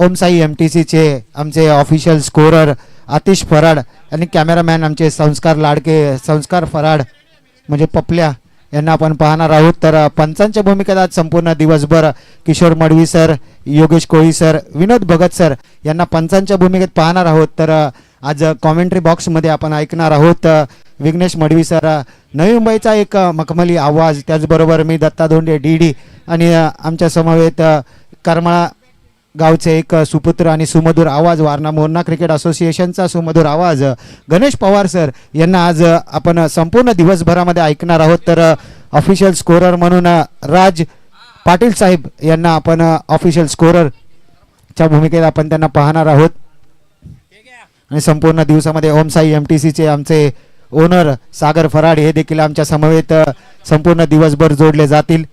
Om Sai M T सीचे आमचे official scorer Atish Farad आणि कॅमेरामॅन आमचे संस्कार लाडके संस्कार फराड म्हणजे पपल्या यांना आपण पाहणार आहोत. तर पंचांच्या भूमिकेत आज संपूर्ण दिवसभर Kishore Madvi sir Yogesh Koli sir Vinod Bhagat sir यांना पंचांच्या भूमिकेत पाहणार आहोत. तर आज कॉमेंट्री बॉक्समध्ये आपण ऐकणार आहोत. विघ्नेश मडवी सर नवी मुंबईचा एक मखमली आवाज. त्याचबरोबर मी दत्ता धोंडे डी डी आणि आमच्या समवेत करमाळा गावचे एक सुपुत्र आणि सुमधुर आवाज वारणा मोहना क्रिकेट असोसिएशनचा सुमधुर आवाज गणेश पवार सर यांना आज आपण संपूर्ण दिवसभरामध्ये ऐकणार आहोत. तर ऑफिशियल स्कोरर म्हणून राज पाटील साहेब यांना आपण ऑफिशियल स्कोररच्या भूमिकेत आपण त्यांना पाहणार आहोत. आणि संपूर्ण दिवसामध्ये ओमसाई एम टी सीचे आमचे ओनर सागर फराड हे देखील आमच्या समवेत संपूर्ण दिवसभर जोडले जातील.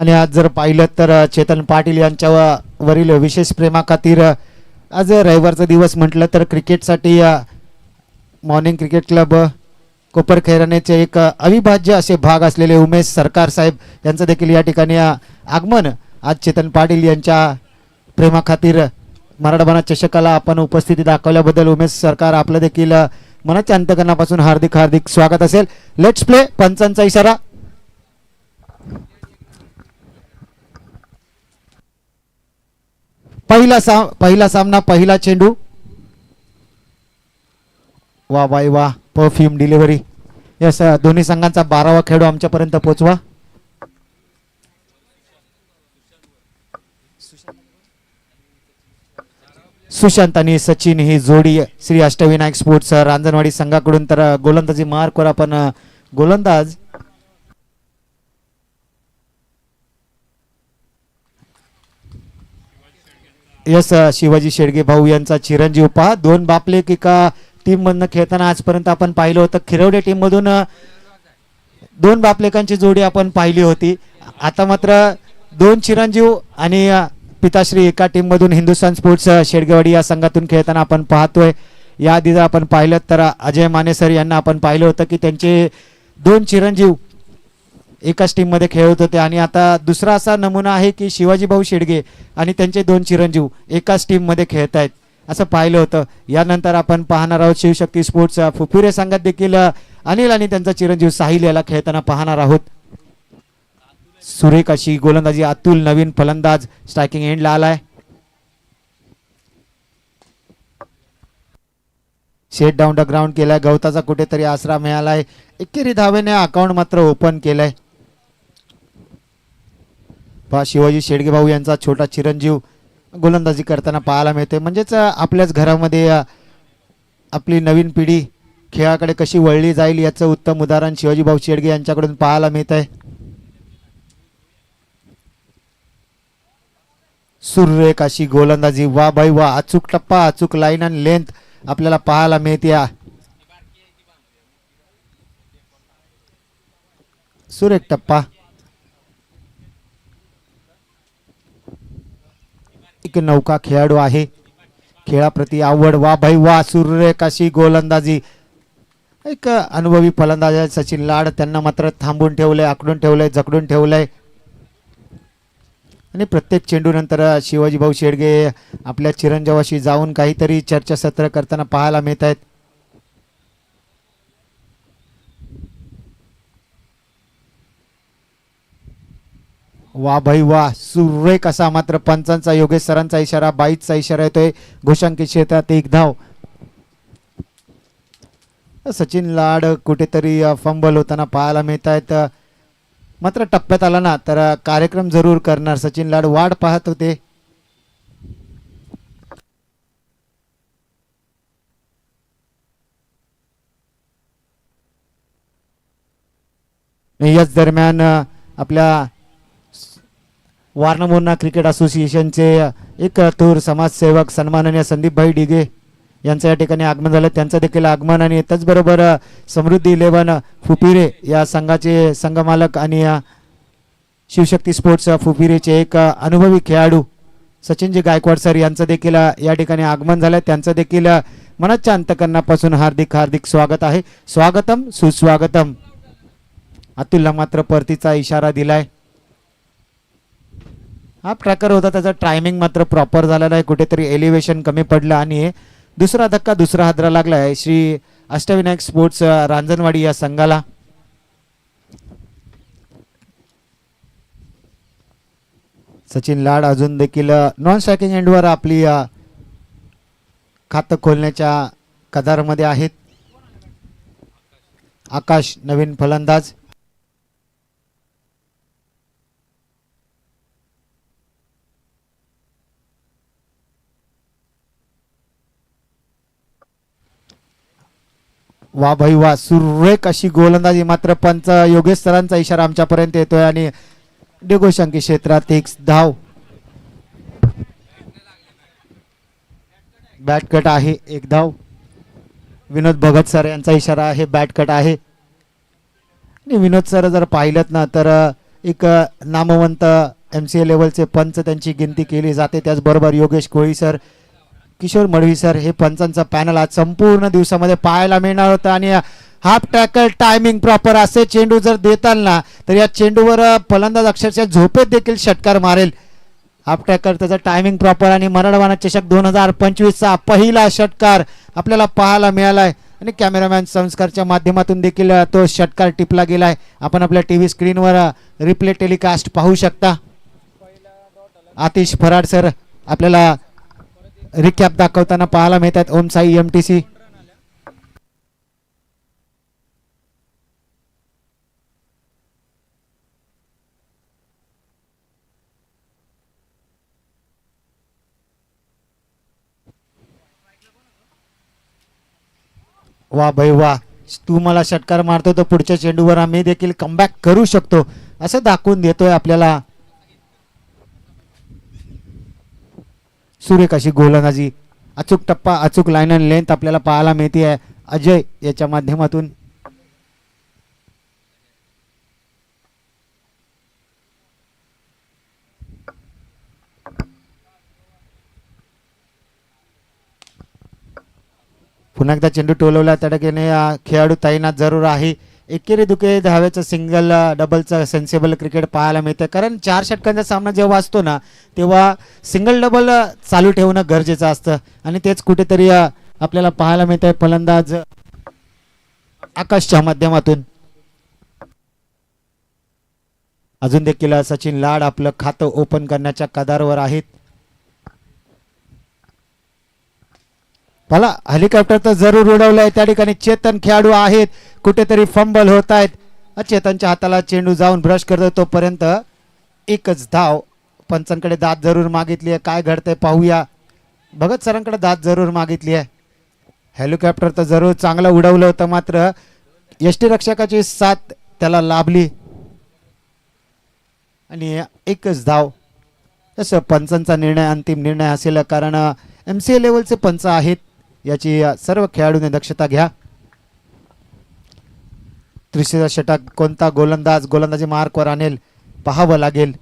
आणि आज जर पाहिलं तर चेतन पाटील यांच्या वरील विशेष प्रेमाखातीर आज रविवारचा दिवस म्हटलं तर क्रिकेटसाठी मॉर्निंग क्रिकेट क्लब कोपर खैरानेचे एक अविभाज्य असे भाग असलेले उमेश सरकार साहेब यांचं देखील या ठिकाणी आगमन आज चेतन पाटील यांच्या प्रेमाखातीर मराठवाडा चषकाला आपण उपस्थिती दाखवल्याबद्दल उमेश सरकार आपलं देखील मनाच्या अंतकरणापासून हार्दिक हार्दिक स्वागत असेल. लेट्स प्ले पंचांचा इशारा. पहिला सा पहिला सामना पहिला चेंडू. वा बाय वा परफ्यूम डिलिव्हरी यस दोन्ही संघांचा बारावा खेळू आमच्यापर्यंत पोहोचवा. सुशांत आणि सचिन ही जोडी. श्री अष्टविनायक स्पोर्ट्स रांजणवाडी संघाकडून तर गोलंदाजी मार्कवर आपण गोलंदाज यस शिवाजी शेडगे भाऊ यांचा चिरंजीव पहा. दोन बापले की का टीम मधनं खेळताना आजपर्यंत आपण पाहिलं होतं. खिरवडे टीम मधून दोन बापलेकांची जोडी आपण पाहिली होती. आता मात्र दोन चिरंजीव आणि पिताश्री एका टीम मधून हिंदुस्थान स्पोर्ट्स शेडगेवाडी या संघातून खेळताना आपण पाहतोय. या आधी जर आपण पाहिलं तर अजय माने सर यांना आपण पाहिलं होतं की त्यांचे दोन चिरंजीव एकाच टीममध्ये खेळत होते. आणि आता दुसरा असा नमुना आहे की शिवाजी भाऊ शेडगे आणि त्यांचे दोन चिरंजीव एकाच टीममध्ये खेळत आहेत असं पाहिलं होतं. यानंतर आपण पाहणार आहोत शिवशक्ती स्पोर्ट्स फुफुरे संघात देखील अनिल आणि त्यांचा चिरंजीव साहिल याला खेळताना पाहणार आहोत. सुरेख अशी गोलंदाजी अतुल नवीन फलंदाज स्ट्रायकिंग एंडला आलाय. शेट डाऊन द ग्राउंड केलाय. गवताचा कुठेतरी आसरा मिळालाय. एकेरी धावेने अकाउंट मात्र ओपन केलंय. पहा शिवाजी शेडगे भाऊ यांचा छोटा चिरंजीव गोलंदाजी करताना पाहायला मिळते म्हणजेच आपल्याच घरामध्ये आपली नवीन पिढी खेळाकडे कशी वळली जाईल याचं उत्तम उदाहरण शिवाजी भाऊ शेडगे यांच्याकडून पाहायला मिळत आहे सुरेख अशी गोलंदाजी वा बाई वा अचूक टप्पा अचूक लाईन आणि लेंथ आपल्याला पाहायला मिळते. या सुरेख टप्पा. एक नौका खेळाडू आहे. खेळाप्रती आवड वा भाई वा सुरेख गोलंदाजी. एक अनुभवी फलंदाज आहे सचिन लाड त्यांना मात्र थांबून ठेवलंय आकडून ठेवलंय जकडून ठेवलंय. आणि प्रत्येक चेंडूनंतर शिवाजी भाऊ शेडगे आपल्या चिरंजीवाशी जाऊन काहीतरी चर्चासत्र करताना पाहायला मिळत आहेत वा भाई वा सुरेख असा मात्र पंचांचा योगेश सरांचा इशारा बाईचा इशारा येतोय. घोषांकित क्षेत्रात एक धाव सचिन लाड कुठेतरी फंबल होताना पाहायला मिळत आहेत मात्र टप्प्यात आला ना तर कार्यक्रम जरूर करणार. सचिन लाड वाट पाहत होते. याच दरम्यान आपल्या वारणा क्रिकेट असोसिएशनचे एक थोर समाजसेवक सन्माननीय संदीपभाई डिगे यांचं या ठिकाणी आगमन झालं. त्यांचं देखील आगमन आणि त्याचबरोबर समृद्धी इलेव्हन फुपिरे या संघाचे संघमालक आणि शिवशक्ती स्पोर्ट्स फुपिरेचे एक अनुभवी खेळाडू सचिनजी गायकवाड सर यांचं देखील या ठिकाणी आगमन झालं. त्यांचं देखील मनाच्या अंतकरणापासून हार्दिक हार्दिक स्वागत आहे. स्वागतम सुस्वागतम. अतुलला मात्र परतीचा इशारा दिलाय. हा ट्रॅकर होता त्याचा टायमिंग मात्र प्रॉपर झालेला आहे. कुठेतरी एलिव्हेशन कमी पडलं आणि दुसरा धक्का दुसरा हादरा लागला आहे श्री अष्टविनायक स्पोर्ट्स रांजनवाडी रांजणवाडी या संघाला. सचिन लाड अजून देखील नॉन स्ट्रायकिंग एंडवर आपली खातं खोलण्याच्या कदारमध्ये आहेत. आकाश नवीन फलंदाज. वा भाई वा सुरेख अशी गोलंदाजी. मात्र पंच योगेश सरांचा इशारा आमच्यापर्यंत येतोय आणि डेगोशंकी क्षेत्रात एक धाव. बॅट कट आहे एक धाव. विनोद भगत सर यांचा इशारा आहे बॅट कट आहे. आणि विनोद सर जर पाहिलं ना तर एक नामवंत एम सी ए लेवलचे पंच त्यांची गिनती केली जाते. त्याचबरोबर योगेश कोळी सर किशोर मडवी सर हे पंचांचा पॅनल आज संपूर्ण दिवसामध्ये पाहायला मिळणार होतं. आणि हाफ टॅकल टायमिंग प्रॉपर असे चेंडू जर देताल ना तर या चेंडूवर फलंदाज अक्षरशः झोपेत देखील षटकार मारेल. हाफ टॅकर त्याचा टायमिंग प्रॉपर आणि मराठवाडा चषक दोन हजार पंचवीसचा पहिला षटकार आपल्याला पाहायला मिळालाय. आणि कॅमेरामॅन संस्कारच्या माध्यमातून देखील तो षटकार टिपला गेलाय. आपण आपल्या टी व्ही स्क्रीनवर रिप्ले टेलिकास्ट पाहू शकता. आतिश फराड सर आपल्याला रिकॅप दाखवताना पाहायला मिळतात. Om Sai M T C वा भाई वा. तू मला षटकार मारतो तर पुढच्या चेंडूवर आम्ही देखील कमबॅक करू शकतो. असं दाखवून देतोय आपल्याला. सुरेख अशी गोलंदाजी अचूक टप्पा अचूक लाईन अँड लेंथ आपल्याला पाहायला मिळते आहे. अजय याच्या माध्यमातून. पुन्हा एकदा चेंडू टोलवला त्या खेळाडू तैनात जरूर आहे. एकेरी दुके धावेचं सिंगल डबलचं सेन्सेबल क्रिकेट पाहायला मिळतं. कारण चार षटकांचा सामना जेव्हा असतो ना तेव्हा सिंगल डबल चालू ठेवणं गरजेचं असतं. आणि तेच कुठेतरी आपल्याला पाहायला मिळत आहे फलंदाज आकाशच्या माध्यमातून. अजून देखील सचिन लाड आपलं खातं ओपन करण्याच्या कदारवर आहेत. मला हेलिकॉप्टर तर जरूर उडवलंय. त्या ठिकाणी चेतन खेळाडू आहेत. कुठेतरी फंबल होत आहेत चेतनच्या हाताला चेंडू जाऊन ब्रश करतो तोपर्यंत एकच धाव. पंचांकडे दात जरूर मागितली आहे. काय घडतंय पाहूया. भगत सरांकडे दात जरूर मागितली आहे. हेलिकॉप्टर तर जरूर चांगलं उडवलं होतं मात्र यष्टी रक्षकाची साथ त्याला लाभली. आणि एकच धाव. तसं पंचांचा निर्णय अंतिम निर्णय असेल कारण एम सी ए लेवलचे पंच आहेत. याची सर्व खेळाडूने दक्षता घ्या. त्रिशीचा षटक कोणता गोलंदाज गोलंदाजी मार्कवर आणेल पाहावं लागेल.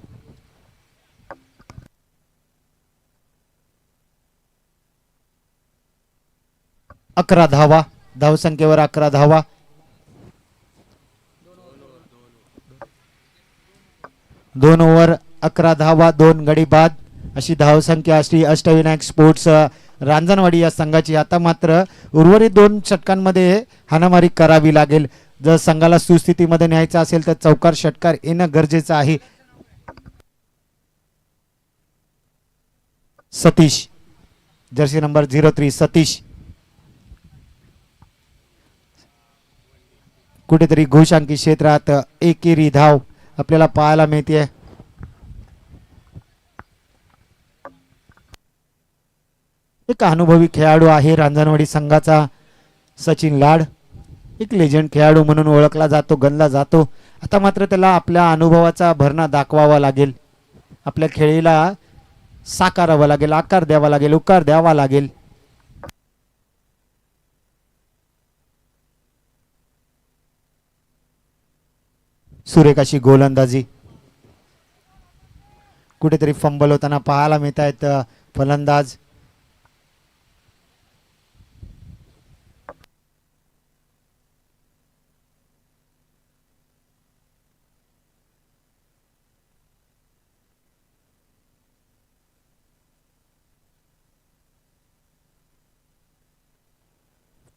अकरा धावा धावसंख्येवर अकरा धावा. दोन ओव्हर अकरा धावा दोन गडी बाद. अशी धावसंख्या असली अष्टविनायक स्पोर्ट्स रांजणवाडी या संघाची. आता मात्र उर्वरित दोन षटकांमध्ये हाणामारी करावी लागेल. जर संघाला सुस्थितीमध्ये न्यायचं असेल तर चौकार षटकार येणं गरजेचं आहे. Satish. Jersey number zero three Satish. कुठेतरी घोषांकी क्षेत्रात एकेरी धाव आपल्याला पाहायला मिळते एक अनुभवी खेळाडू आहे. रांजणवाडी संघाचा सचिन लाड. एक लेजंड खेळाडू म्हणून ओळखला जातो गणला जातो. आता मात्र त्याला आपल्या अनुभवाचा भरणा दाखवावा लागेल. आपल्या खेळीला साकारावा लागेल आकार द्यावा लागेल उकार द्यावा लागेल. सुरेख अशी गोलंदाजी. कुठेतरी फंबल होताना पाहायला मिळत आहेत फलंदाज.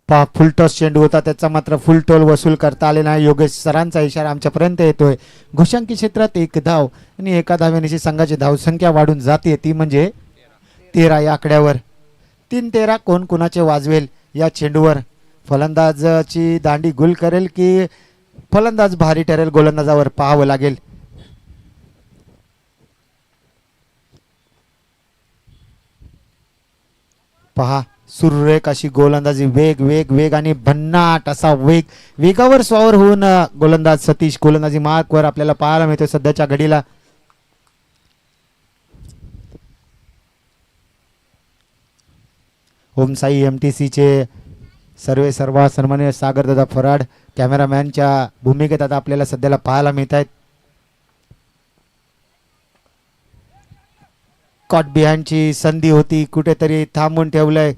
पहा फुलटॉस चेंडू होता त्याचा मात्र फुल टोल वसूल करता आले नाही. योगेश सरांचा इशारा आमच्यापर्यंत येतोय. घोषांकी क्षेत्रात एक धाव आणि एका धाव्यानिशी संघाची धावसंख्या वाढून जाते. ती म्हणजे तेरा या आकड्यावर. तीन तेरा कोण कोणाचे वाजवेल या चेंडूवर? फलंदाजाची दांडी गुल करेल की फलंदाज भारी ठरेल गोलंदाजावर पाहावं लागेल? पहा. सुरेख अशी गोलंदाजी वेग वेग वेग आणि भन्नाट असा वेग वेगावर स्वावर होऊन गोलंदाज सतीश गोलंदाजी मार्कवर आपल्याला पाहायला मिळतो सध्याच्या घडीला. ओम साई एम टी सीचे सर्वे सर्वा सन्मान्य सागरदादा फराड कॅमेरामॅनच्या भूमिकेत आता आपल्याला सध्याला पाहायला मिळत आहेत कॉट बिहानची संधी होती कुठेतरी थांबून ठेवलंय.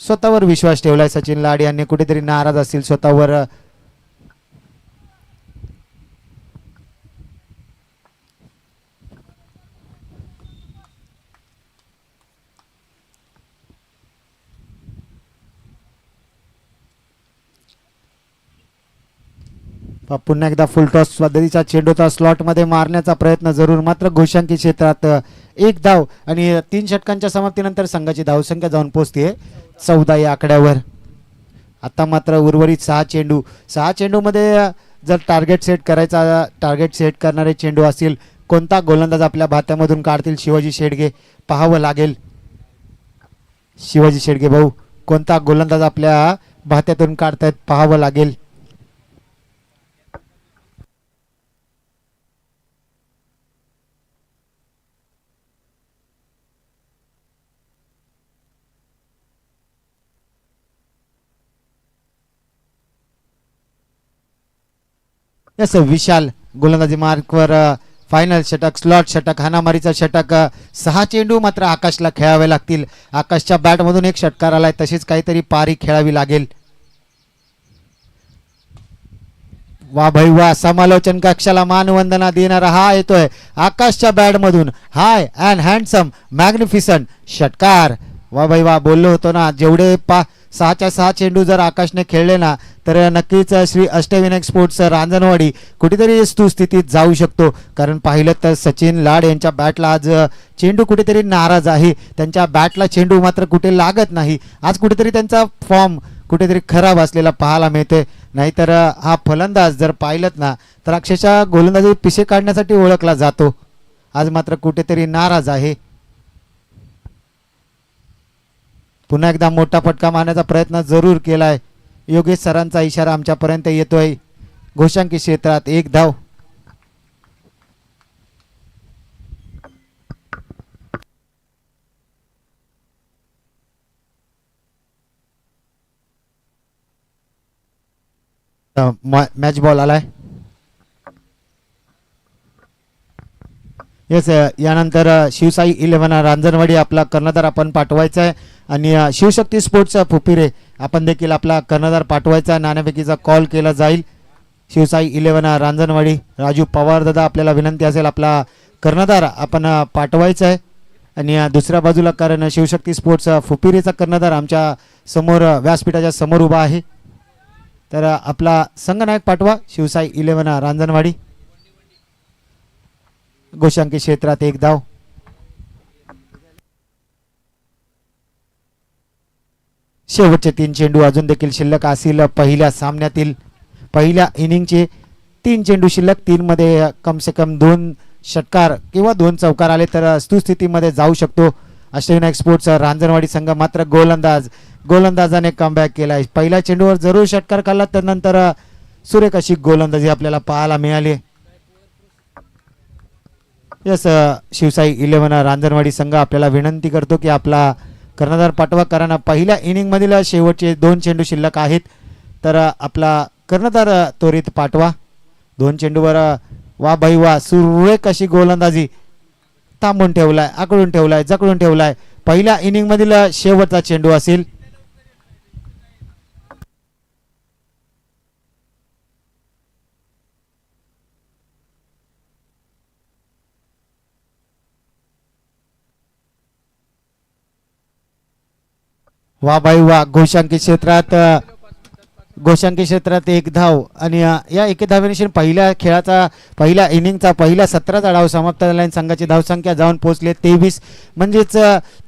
स्वतःवर विश्वास ठेवलाय सचिन लाड यांनी. कुठेतरी नाराज असतील स्वतःवर पुन्हा एकदा फुलटॉस पद्धतीचा चेंडूचा स्लॉटमध्ये मारण्याचा प्रयत्न जरूर. मात्र घोषांकी क्षेत्रात एक धाव आणि तीन षटकांच्या समाप्तीनंतर संघाची धावसंख्या जाऊन पोहोचते. चौदा या आकड्यावर. आता मात्र उर्वरित सहा चेंडू. सहा चेंडूमध्ये जर टार्गेट सेट करायचा टार्गेट सेट करणारे चेंडू असतील कोणता गोलंदाज आपल्या भात्यामधून काढतील? शिवाजी शेडगे पाहावं लागेल. शिवाजी शेडगे भाऊ कोणता गोलंदाज आपल्या भात्यातून काढतायत पाहावं लागेल. यस विशाल गोलंदाजी मार्कवर फायनल षटक स्लॉट षटक हनामारीचा षटक सहा चेंडू मात्र आकाशला खेळावे लागतील. आकाशच्या बॅटमधून एक षटकार आलाय तशीच काहीतरी पारी खेळावी लागेल. वा भाई वा समालोचन कक्षाला मानवंदना देणारा हा येतोय. आकाशच्या बॅटमधून हाय अँड हँडसम मॅग्निफिसंट षटकार. वा भाई वा बोललो होतो ना जेवढे पा सहाच्या सहा चेंडू जर आकाशने खेळले ना तर नक्कीच श्री अष्टविनायक स्पोर्ट्स रांजणवाडी कुठेतरी सुस्थितीत जाऊ शकतो. कारण पाहिलं तर सचिन लाड यांच्या बॅटला आज चेंडू कुठेतरी नाराज आहे. त्यांच्या बॅटला चेंडू मात्र कुठे लागत नाही. आज कुठेतरी त्यांचा फॉर्म कुठेतरी खराब असलेला पाहायला मिळते. नाहीतर हा फलंदाज जर पाहिलत ना तर अक्षरशः गोलंदाजी पिसे काढण्यासाठी ओळखला जातो. आज मात्र कुठेतरी नाराज आहे. पुन्हा एकदा मोठा फटका मारण्याचा प्रयत्न जरूर केलाय. योगेश सरांचा इशारा आमच्यापर्यंत येतोय. घोषांकी क्षेत्रात एक धाव. मॅच बॉल आलाय. येस यानंतर शिवसाई इलेव्हन रांजणवाडी आपला कर्णधार आपण पाठवायचा आहे. आणि शिवशक्ती स्पोर्ट्स फुपिरे आपण देखील आपला कर्णधार पाठवायचा आहे. नाण्यापैकीचा कॉल केला जाईल. शिवसाई इलेव्हन रांजणवाडी राजू पवार दादा आपल्याला विनंती असेल आपला कर्णधार आपण पाठवायचा आहे. आणि दुसऱ्या बाजूला कारण शिवशक्ती स्पोर्ट्स फुपिरेचा कर्णधार आमच्यासमोर व्यासपीठाच्या समोर उभा आहे. तर आपला संघनायक पाठवा. शिवसाई इलेव्हन रांजणवाडी. गोशांकी क्षेत्रात एक धाव शेवटचे तीन चेंडू अजून देखील शिल्लक असतील पहिल्या सामन्यातील पहिल्या इनिंगचे तीन चेंडू शिल्लक. तीन मध्ये कम से कम दोन षटकार किंवा दोन चौकार आले तर सुस्थितीमध्ये जाऊ शकतो. अष्टविनायक स्पोर्ट्स रांजणवाडी संघ मात्र गोलंदाज गोलंदाजाने कमबॅक केला आहे पहिल्या चेंडूवर जरूर षटकार खाल्ला तर नंतर सुरेख अशी गोलंदाजी आपल्याला पाहायला मिळाली. यस शिवसाई इलेव्हन रांजणवाडी संघ आपल्याला विनंती करतो की आपला कर्णधार पाठवा कारण पहिल्या इनिंगमधील शेवटचे दोन चेंडू शिल्लक आहेत. तर uh, आपला कर्णधार uh, त्वरित पाठवा. दोन चेंडूवर uh, वा बाई वा सुरेख अशी गोलंदाजी थांबून ठेवलाय आकडून ठेवलाय जकडून ठेवलाय. पहिल्या इनिंगमधील शेवटचा चेंडू असेल. वा बाई वा. घोषांकी क्षेत्रात घोषांकी क्षेत्रात एक धाव आणि या एके धावेनिशी पहिल्या खेळाचा पहिल्या इनिंगचा पहिल्या सतराचा डाव समाप्त झाला आणि संघाची धावसंख्या जाऊन पोहोचले तेवीस म्हणजेच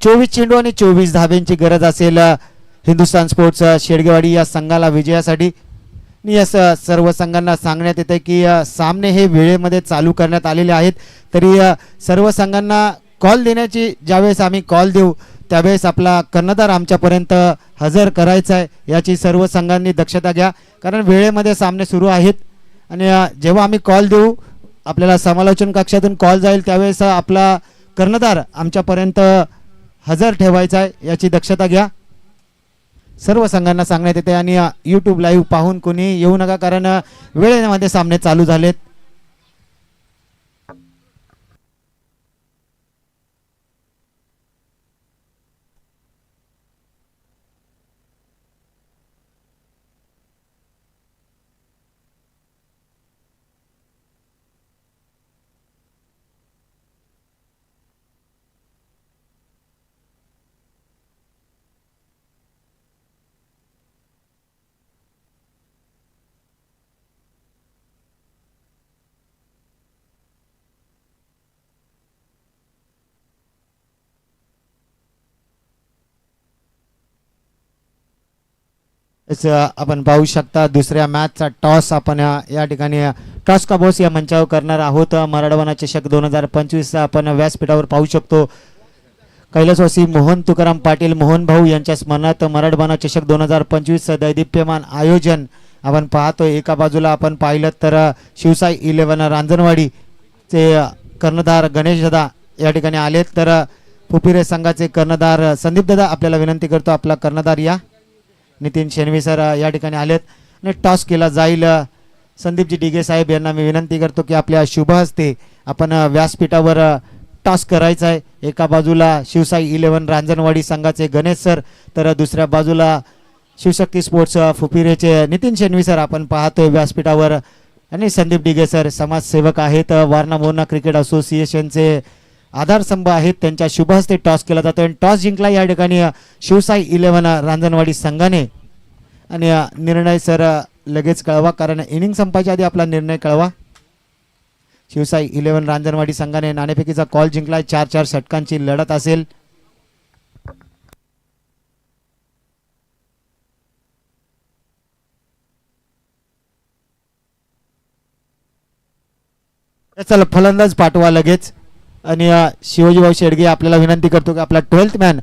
चोवीस चेंडू आणि चोवीस धावेंची गरज असेल हिंदुस्तान हिंदुस्थान स्पोर्ट्स शेडगेवाडी या संघाला विजयासाठी. या स- सर्व संघांना सांगण्यात येतं की सामने हे वेळेमध्ये चालू करण्यात आलेले आहेत. तरी सर्व संघांना कॉल देण्याची ज्यावेळेस आम्ही कॉल देऊ त्यावेळेस आपला कर्णधार आमच्यापर्यंत हजर करायचा आहे याची सर्व संघांनी दक्षता घ्या. कारण वेळेमध्ये सामने सुरू आहेत. आणि जेव्हा आम्ही कॉल देऊ आपल्याला समालोचन कक्षातून कॉल जाईल त्यावेळेस आपला कर्णधार आमच्यापर्यंत हजर ठेवायचा आहे याची दक्षता घ्या. सर्व संघांना सांगण्यात येते आणि यूट्यूब लाईव्ह पाहून कोणी येऊ नका कारण वेळेमध्ये सामने चालू झालेत. आपण पाहू शकता दुसऱ्या मॅचचा टॉस आपण या ठिकाणी टॉस का बॉस या मंचावर करणार आहोत. अ, मराठवाडा चषक दोन हजार पंचवीस आपण व्यासपीठावर पाहू शकतो. कैलासवासी मोहन तुकाराम पाटील मोहन भाऊ यांच्या स्मरणार्थ मराठवाडा चषक दोन हजार पंचवीस दैदिप्यमान आयोजन आपण पाहतो एका बाजूला आपण पाहिलं तर शिवसाई इलेव्हन रांजणवाडी चे कर्णधार गणेश दादा या ठिकाणी आलेत. तर फुपिरे संघाचे कर्णधार संदीपदादा संदीप दादा आपल्याला विनंती करतो आपला कर्णधार या. नितीन शेणवी सर या ठिकाणी आलेत. आणि टॉस केला जाईल. संदीपजी डिगे साहेब यांना मी विनंती करतो की आपल्या शुभ हस्ते आपण व्यासपीठावर टॉस करायचा आहे. एका बाजूला शिवसाई इलेव्हन रांजणवाडी संघाचे गणेश सर तर दुसऱ्या बाजूला शिवशक्ती स्पोर्ट्स फुपिरेचे नितीन शेणवी सर आपण पाहतोय व्यासपीठावर. आणि संदीप डिगे सर समाजसेवक आहेत. वारणा मोरणा क्रिकेट असोसिएशनचे आधारस्तंभ आहेत त्यांच्या शुभ हस्ते टॉस केला जातो आणि टॉस जिंकला या ठिकाणी शिवसाई इलेव्हन रांजणवाडी संघाने. आणि निर्णय सर लगेच कळवा कारण इनिंग संपायच्या आधी आपला निर्णय कळवा. शिवसाई इलेव्हन रांजणवाडी संघाने नाणेफेकीचा कॉल जिंकलाय. चार चार षटकांची लढत असेल. चला फलंदाज पाठवा लगेच. आणि शिवाजीभाऊ शेडगे आपल्याला विनंती करतो की आपला ट्वेल्थ मॅन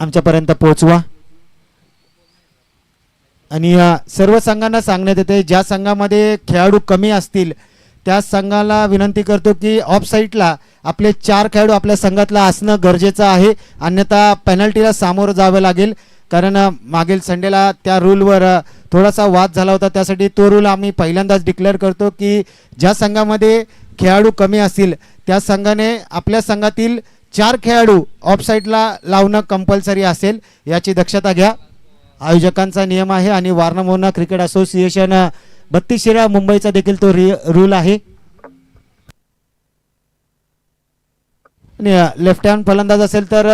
आमच्यापर्यंत पोहोचवा. आणि सर्व संघांना सांगण्यात येते ज्या संघामध्ये खेळाडू कमी असतील त्या संघाला विनंती करतो की ऑफ साईडला आपले चार खेळाडू आपल्या संघातला असणं गरजेचं आहे. अन्यथा पेनल्टीला सामोरं जावं लागेल. कारण मागील संडेला त्या रूलवर थोडासा वाद झाला होता. त्यासाठी तो रूल आम्ही पहिल्यांदाच डिक्लेअर करतो की ज्या संघामध्ये खेळाडू कमी असतील त्या संघाने आपल्या संघातील चार खेळाडू ऑफसाईडला लावणं कंपल्सरी असेल याची दक्षता घ्या. आयोजकांचा नियम आहे आणि वारणा क्रिकेट असोसिएशन बत्तीस शिरा मुंबईचा देखील तो रूल आहे. लेफ्ट हँड फलंदाज असेल तर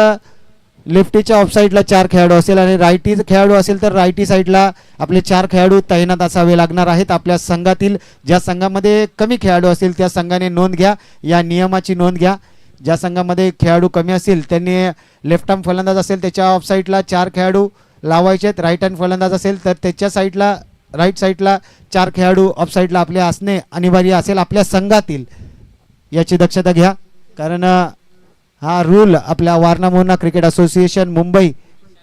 लेफ्टीच्या ऑफ साईडला चार खेळाडू असेल आणि रायटी खेळाडू असेल तर रायटी साईडला आपले चार खेळाडू तैनात असावे लागणार आहेत. आपल्या संघातील ज्या संघामध्ये कमी खेळाडू असतील त्या संघाने नोंद घ्या. या नियमाची नोंद घ्या. ज्या संघामध्ये खेळाडू कमी असेल त्यांनी लेफ्ट आर्म फलंदाज असेल त्याच्या ऑफ साईडला चार खेळाडू लावायचे आहेत. राईट हँड फलंदाज असेल तर त्याच्या साईडला राईट साईडला चार खेळाडू ऑफ साईडला आपले असणे अनिवार्य असेल. आपल्या संघातील याची दक्षता घ्या. कारण हा रूल आपल्या वारणा मोहना क्रिकेट असोसिएशन मुंबई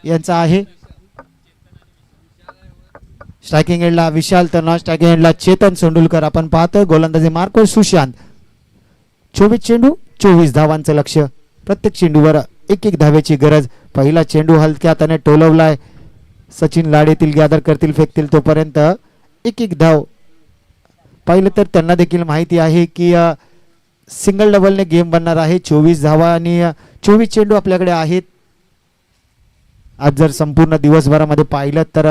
यांचा आहे. स्ट्रायकिंग एंडला विशाल तर नॉन स्ट्रायकिंग एडला चेतन सोंडुलकर आपण पाहतोय गोलंदाजी मार्को सुशांत. चोवीस चेंडू चोवीस धावांचं लक्ष. प्रत्येक चेंडूवर एक एक धावेची गरज. पहिला चेंडू हलक्या त्याने टोलवलाय. सचिन लाडेतील गॅदर करतील फेकतील तोपर्यंत एक एक धाव. पाहिलं तर त्यांना देखील माहिती आहे की सिंगल डबलने गेम बनणार आहे. चोवीस धावा आणि चोवीस चेंडू आपल्याकडे आहेत. आज जर संपूर्ण दिवसभरामध्ये पाहिलं तर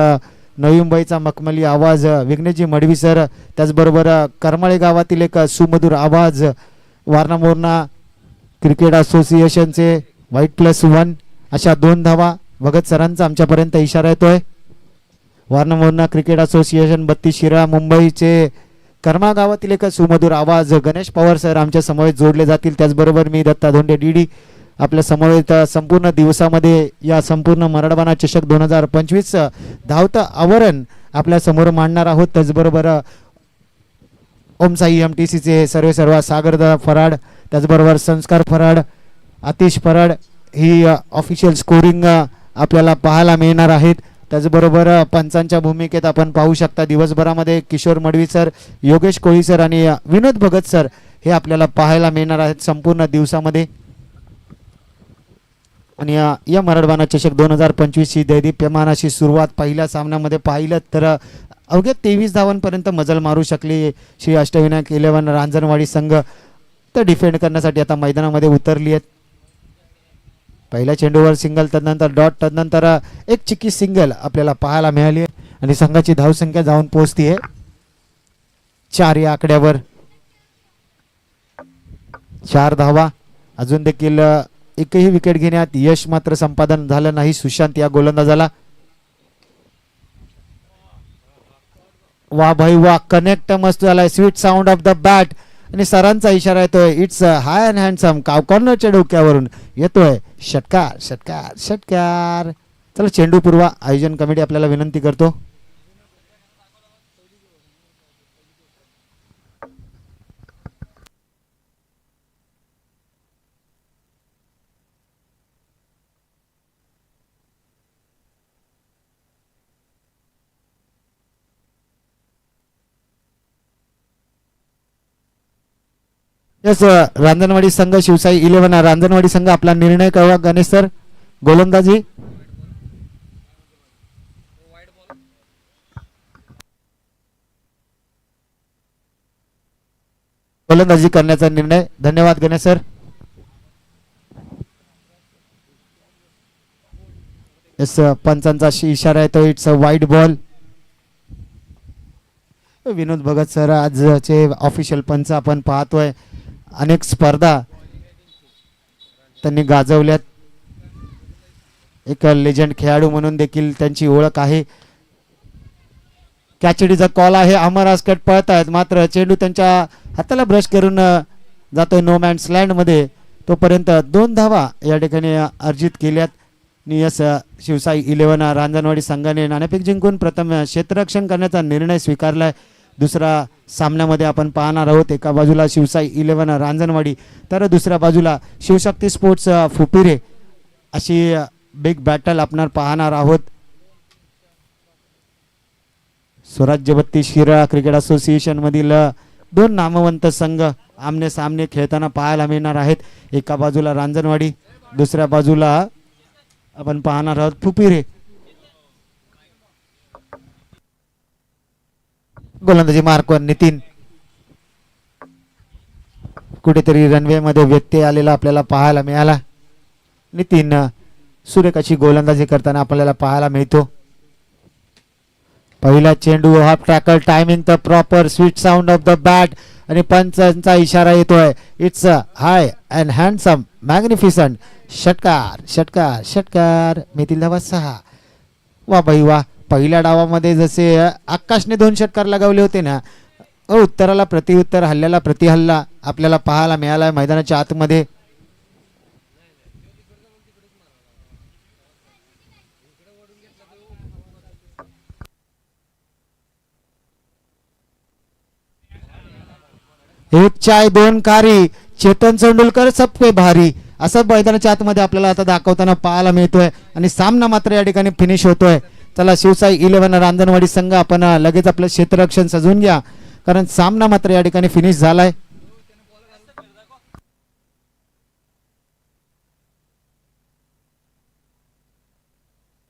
नवी मुंबईचा मखमली आवाज अ, विघ्नेशजी मडवी सर त्याचबरोबर करमाळे गावातील एक सुमधुर आवाज वारणा मोरणा क्रिकेट असोसिएशनचे व्हाईट प्लस वन अशा दोन धावा भगत सरांचा आमच्यापर्यंत इशारा येतोय. वारणा मोरणा क्रिकेट असोसिएशन बत्तीस शिरा मुंबईचे कर्मा गावातील एक सुमधुर आवाज गणेश पवार सर आमच्या समवेत जोडले जातील. त्याचबरोबर मी दत्ता धोंडे डीडी आपल्या समवेत संपूर्ण दिवसामध्ये या संपूर्ण मराठवाडा चषक दोन हजार पंचवीस धावतं आवरण आपल्यासमोर मांडणार आहोत. त्याचबरोबर ओमसाई ओम साई एम टी सीचे सर्वे सर्व सागरदा फराड त्याचबरोबर संस्कार फराड आतिश फराड ही ऑफिशियल स्कोरिंग आपल्याला पाहायला मिळणार आहेत. त्याचबरोबर पंचांच्या भूमिकेत आपण पाहू शकता दिवसभरामध्ये किशोर मडवी सर योगेश कोळी सर आणि विनोद भगत सर हे आपल्याला पाहायला मिळणार आहेत संपूर्ण दिवसामध्ये. आणि या मराठवाडा चषक दोन हजार पंचवीसची दैदिप्यमान अशी सुरुवात पहिल्या सामन्यामध्ये पाहिलं तर अवघ्या तेवीस धावांपर्यंत मजल मारू शकली. श्री अष्टविनायक इलेव्हन रांजणवाडी संघ तर डिफेंड करण्यासाठी आता मैदानामध्ये उतरली आहेत. पहिल्या चेंडूवर सिंगल तदनंतर डॉट तदनंतर एक चिकी सिंगल आपल्याला पाहायला मिळाली आहे. आणि संघाची धावसंख्या जाऊन पोहोचतीये. चार या आकड्यावर. चार धावा. अजून देखील एकही विकेट घेण्यात यश मात्र संपादन झालं नाही. सुशांत या गोलंदाजाला. वा भाई वा कनेक्ट मस्त झालाय. Sweet sound of the bat आणि सरांचा इशारा येतोय इट्स हाय अँड हँडसम कावकॉर्नरच्या डोक्यावरून येतोय षटकार षटकार षटकार. चला चेंडू पूर्वा. आयोजन कमिटी आपल्याला विनंती करतो. यस रांजणवाडी संघ शिवसाई इलेव्हन रांजणवाडी संघ आपला निर्णय कळवा गणेश सर गोलंदाजी. गोलंदाजी करण्याचा निर्णय. धन्यवाद गणेश सर. यस पंचांचा इशारा येतो. It's a wide ball Vinod Bhagat sir आजचे ऑफिशियल पंच आपण पाहतोय. अनेक स्पर्धा त्यांनी गाजवल्यात. एक लेजंड खेळाडू म्हणून देखील त्यांची ओळख आहे. कॅचडीचा कॉल आहे. अमर आसकट पळत आहेत मात्र चेंडू त्यांच्या हाताला ब्रश करून जातो जातोय नो मॅन स्लँडमध्ये तोपर्यंत दोन धावा या ठिकाणी अर्जित केल्यात. नियस शिवसाई इलेव्हन रांजणवाडी संघाने नाणेफेक जिंकून प्रथम क्षेत्ररक्षण करण्याचा निर्णय स्वीकारलाय. दुसरा सामन्यामध्ये आपण पाहणार आहोत एका बाजूला शिवसाई इलेव्हन रांजणवाडी तर दुसऱ्या बाजूला शिवशक्ती स्पोर्ट्स फुपिरे. अशी बिग बॅटल आपण पाहणार आहोत. स्वराज्य बत्तीस शिरा क्रिकेट असोसिएशनमधील दोन नामवंत संघ आमने सामने खेळताना पाहायला मिळणार आहेत. एका बाजूला रांजणवाडी दुसऱ्या बाजूला आपण पाहणार आहोत फुपिरे. गोलंदाजी मार्कवर नितीन. कुठेतरी रनवेमध्ये व्यत्यय आलेला आपल्याला पाहायला मिळाला. नितीन सुरेख गोलंदाजी करताना आपल्याला पाहायला मिळतो. पहिला चेंडू half ट्रॅकल timing the proper sweet sound of the bat आणि पंचांचा इशारा येतोय. It's a high and handsome magnificent षटकार षटकार षटकार. मेतील धावा सहा. वा बाई वा पहिल्या डावामध्ये जसे आकाशने दोन षटकार लगावले होते ना अ, उत्तराला प्रतिउत्तर हल्ल्याला प्रतिहल्ला आपल्याला पाहायला मिळाला मैदानाच्या आतमध्ये. एक चाय दोन कारी चेतन चंडुलकर सबके भारी असं मैदानाच्या आतमध्ये आपल्याला आता दाखवताना पाहायला मिळतोय. आणि सामना मात्र या ठिकाणी फिनिश होतोय. चला शिवसाई इलेव्हन रांजणवाडी संघ आपण लगेच आपलं क्षेत्ररक्षण सजवून घ्या. कारण सामना मात्र या ठिकाणी फिनिश झालाय.